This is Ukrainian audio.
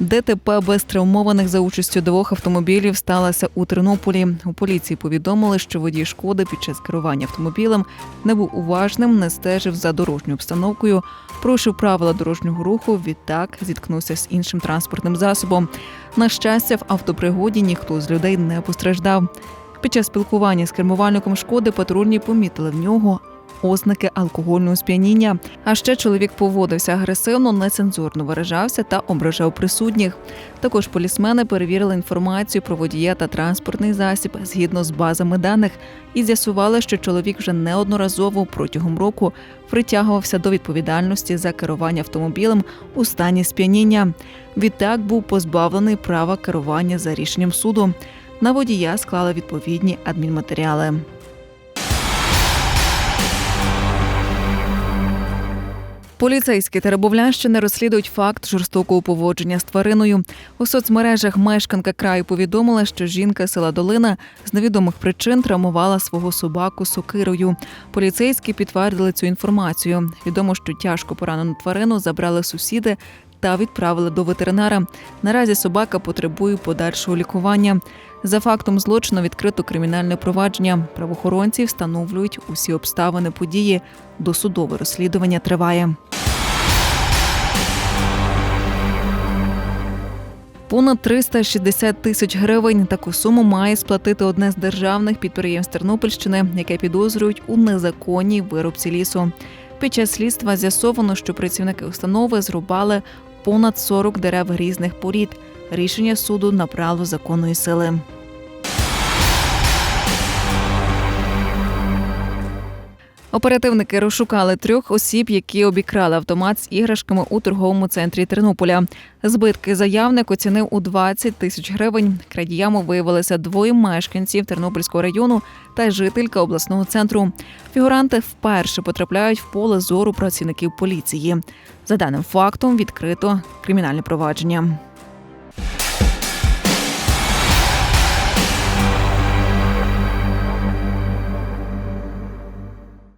ДТП без травмованих за участю двох автомобілів сталося у Тернополі. У поліції повідомили, що водій шкоди під час керування автомобілем не був уважним, не стежив за дорожньою обстановкою, порушив правила дорожнього руху. Відтак зіткнувся з іншим транспортним засобом. На щастя, в автопригоді ніхто з людей не постраждав. Під час спілкування з кермувальником шкоди патрульні помітили в нього ознаки алкогольного сп'яніння. А ще чоловік поводився агресивно, нецензурно виражався та ображав присутніх. Також полісмени перевірили інформацію про водія та транспортний засіб згідно з базами даних і з'ясували, що чоловік вже неодноразово протягом року притягувався до відповідальності за керування автомобілем у стані сп'яніння. Відтак був позбавлений права керування за рішенням суду. На водія склали відповідні адмінматеріали. Поліцейські Теребовлянщини розслідують факт жорстокого поводження з твариною. У соцмережах мешканка краю повідомила, що жінка села Долина з невідомих причин травмувала свого собаку сокирою. Поліцейські підтвердили цю інформацію. Відомо, що тяжко поранену тварину забрали сусіди та відправили до ветеринара. Наразі собака потребує подальшого лікування. За фактом злочину відкрито кримінальне провадження. Правоохоронці встановлюють усі обставини події. Досудове розслідування триває. Понад 360 тисяч гривень таку суму має сплатити одне з державних підприємств Тернопільщини, яке підозрюють у незаконній вирубці лісу. Під час слідства з'ясовано, що працівники установи зрубали понад 40 дерев різних порід. Рішення суду набрало законної сили. Оперативники розшукали трьох осіб, які обікрали автомат з іграшками у торговому центрі Тернополя. Збитки заявник оцінив у 20 тисяч гривень. Крадіями виявилися двоє мешканців Тернопільського району та жителька обласного центру. Фігуранти вперше потрапляють в поле зору працівників поліції. За даним фактом відкрито кримінальне провадження.